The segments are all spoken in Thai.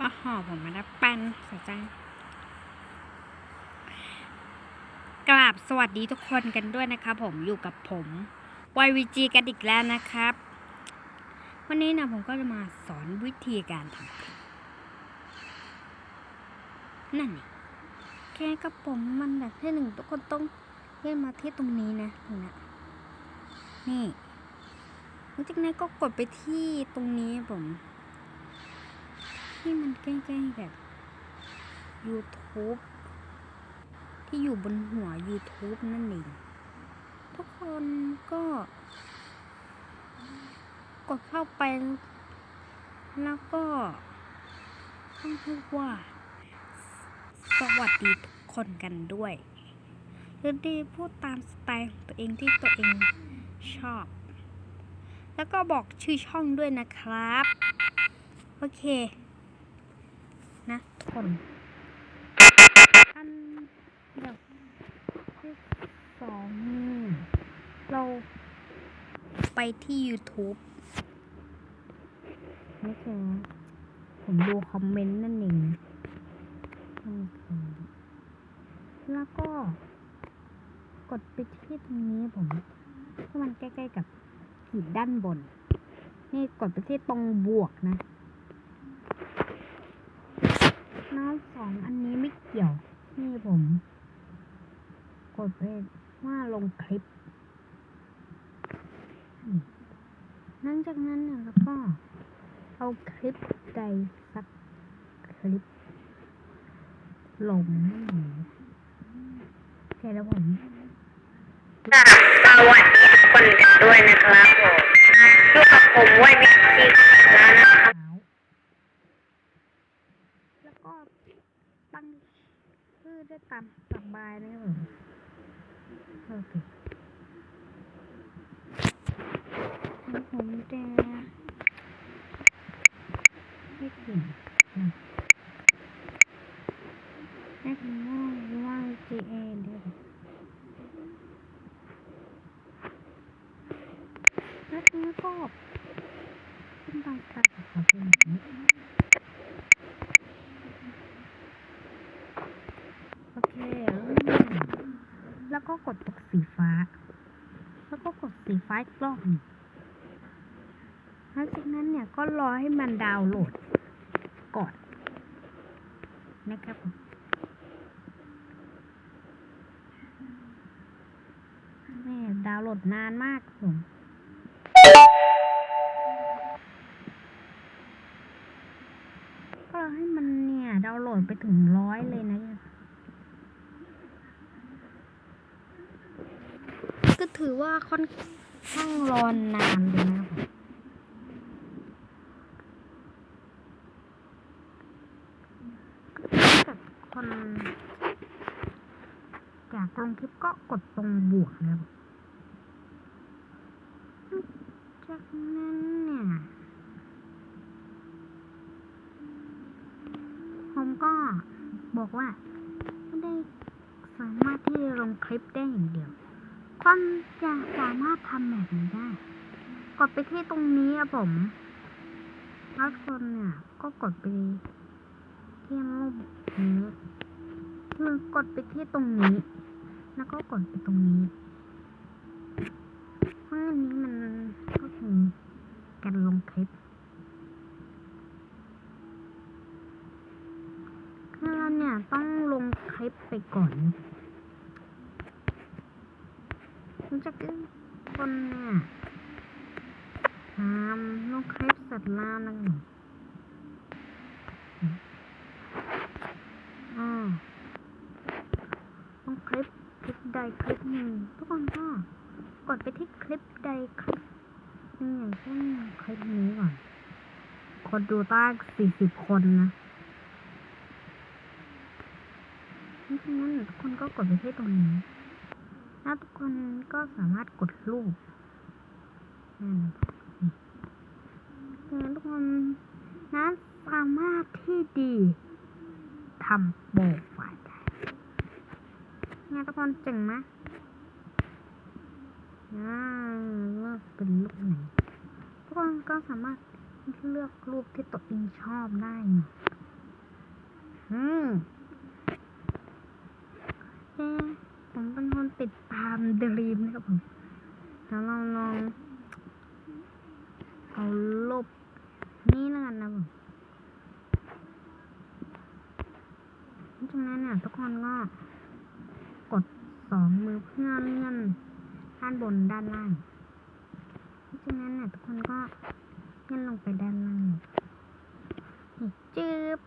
อ๋อหอผมม่ได้วปันสียใจกราบสวัสดีทุกคนกันด้วยนะครับผมอยู่กับผม YVG กันอีกแล้วนะครับ วันนี้นะผมก็จะมาสอนวิธีการทำนั่นนี่แค่กระป๋องมันแบบที่หนึ่งทุกคนต้องเลื่อนมาที่ตรงนี้นะตรงนี้นี่หลังจากนั้นก็กดไปที่ตรงนี้ผม ที่มันใกล้ๆแบบ YouTube ที่อยู่บนหัว YouTube นั่นเอง ทุกคนก็ กดเข้าไป แล้วก็ต้องพูดว่า สวัสดีทุกคนกันด้วยหรือดีพูดตามสไตล์ของตัวเองที่ตัวเองชอบ แล้วก็บอกชื่อช่องด้วยนะครับ โอเค คนอันดับที่สองนี่เราไปที่ YouTube นี่คือผมดูคอมเมนต์นั่นเองนี่คือแล้วก็ กดไปที่ตรงนี้ผมที่มันใกล้ ๆ กับขีดด้านบน นี่กดไปที่ตรงบวกนะ น้องสองอันนี้ไม่เกี่ยวนี่ผม กดไปว่าลงคลิป หลังจากนั้นเนี่ยแล้วก็ เอาคลิปใดสักคลิปลงโอเคแล้วผมค่ะสวัสดีคนด้วยนะครับผมอยู่กับผมไว้วิธีนะครับ ขาวแล้วก็ตั้งชื่ อได้ตามสบายนะครับผมโอเคผมจะไม่ถึงนะให้ผมว่าว่าง GA เดี๋ยวแล้วทีนี้ก็ขึ้นไปตัดขอเป็นแบ โอเค แล้วก็กดตกสีฟ้า แล้วก็กดสีฟ้าอีกรอบหนึ่งหลังจากนั้นเนี่ยก็รอให้มันดาวน์โหลดก่อนนะครับแม่ดาวน์โหลดนานมากผมก็รอให้มันเนี่ยดาวน์โหลดไปถึงร้อยเลยนะ ก็ถือว่าค่อนข้างรอนนานเลยนะครับถ้ากคนอยากลงคลิปก็กดตรงบวกนะครับจากนั้นเนี่ย ผมก็บอกว่าไม่ได้สามารถที่จะลงคลิปได้อย่างเดียว คนจะสามารถทำแบบนี้ได้ กดไปที่ตรงนี้อะผมแล้วคนเนี่ย ก็กดไปที่รูปนี้คือกดไปที่ตรงนี้ แล้วก็กดไปตรงนี้เพราะอันนี้มันก็คือการลงคลิปคือเราเนี่ยต้องลงคลิปไปก่อนมัน จะคือคนเนี่ยทำลงคลิปเสร็จแล้วนะอ่าลงคลิปคลิปใดคลิปหนึ่งทุกคนก็กดไปที่คลิปใดคลิปหนึ่งอย่างเช่นคลิปนี้ก่อน คนดูตั้งสี่สิบคนนะเพราะฉะนั้นทุกคนก็กดไปที่ตรงนี้ แล้วทุกคนก็สามารถกดรูปนั่ทุกคนนั้นสามารถที่ดีทำโปรไฟล์ได้เนี่ยทุกคนจ๋งไหมอ่าเลือกเป็นรูปไหนทุกคนก็สามารถเลือกรูปที่ตัวเองชอบได้อืมเอ๊ะผมเป็นคนติดตาม เดรีมนะครับผมเดี๋ยวเราลอง เอาลบนี่แล้วกันนะผมจากนั้นเนี่ยทุกคนก็กดสองมือเพื่อเลื่อนด้านบนด้านล่างจากนั้นเนี่ยทุกคนก็เลื่อนลงไปด้านล่างจืบ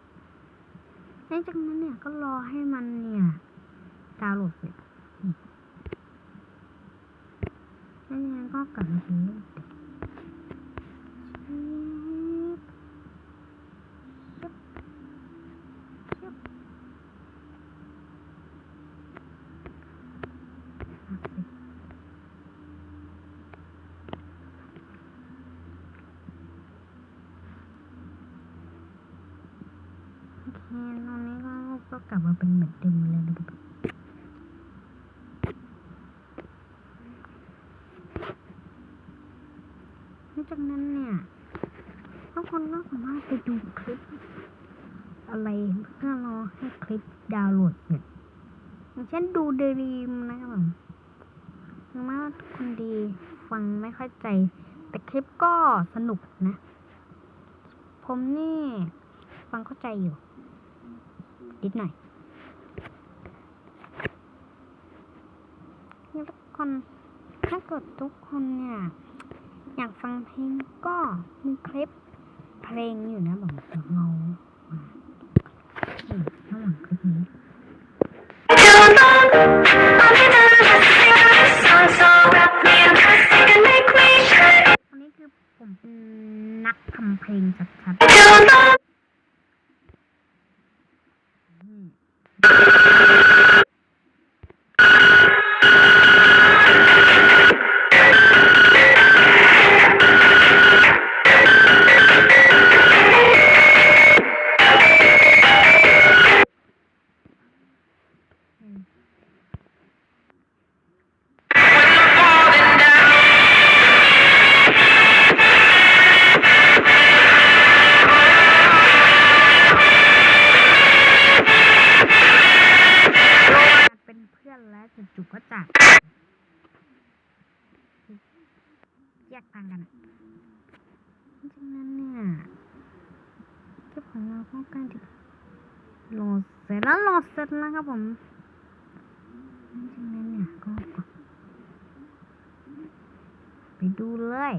หลังจากนั้นเนี่ยก็รอให้มันเนี่ยดาวน์โหลดเสร็จนี่ แล้วยังไงก็กลับมาที่รูป โอเคตอนนี้ก็ก็กลับมาเป็นเหมือนเดิมเลยนะครับหลัง จากนั้นเนี่ยทุกคนก็สามารถไปดูคลิป อะไรเพื่อรอให้คลิปดาวน์โหลดเสร็จอย่างเช่นดูเดรีมนะครับผมถึงแม้ว่าทุกคนดีฟังไม่ค่อยใจ แต่คลิปก็สนุกนะ ผมนี่ ฟังเข้าใจอยู่นิดหน่อยนี่ทุกคนถ้าเกิดทุกคนเนี่ย อยากฟังเพลงก็มีคลิปเพลงอยู่นะผมเดี๋ยวเรามานี่ระหว่างคลิปนี้อันนี้คือผมเป็นนักทำเพลงชัดๆ กทางกันอะเพราะฉะนั้นเนี่ยคลิปของเราก็ใกล้จะโหลดเสร็จแล้วโหลดเสร็จแล้วครับผมเพราะฉะนั้นเนี่ยก็กดไปดูเลย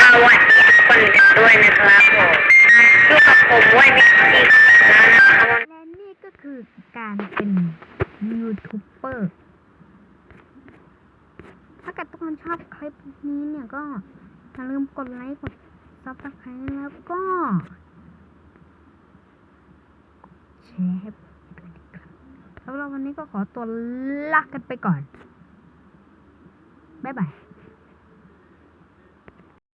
สวัสดีทุกคนกันด้วยนะครับผมอยู่กับผมไว้วิธีแล้วนะครับและนี่ก็คือการเป็นยูทูบเบอร์ ถ้าเกิดทุกคน ชอบคลิปนี้เนี่ยก็อย่าลืมกดไลค์กดซับสไครต์แล้วก็แชร์ให้ด้วยนะครับแล้วเราวันนี้ก็ขอตัวลากันไปก่อน บ๊ายบาย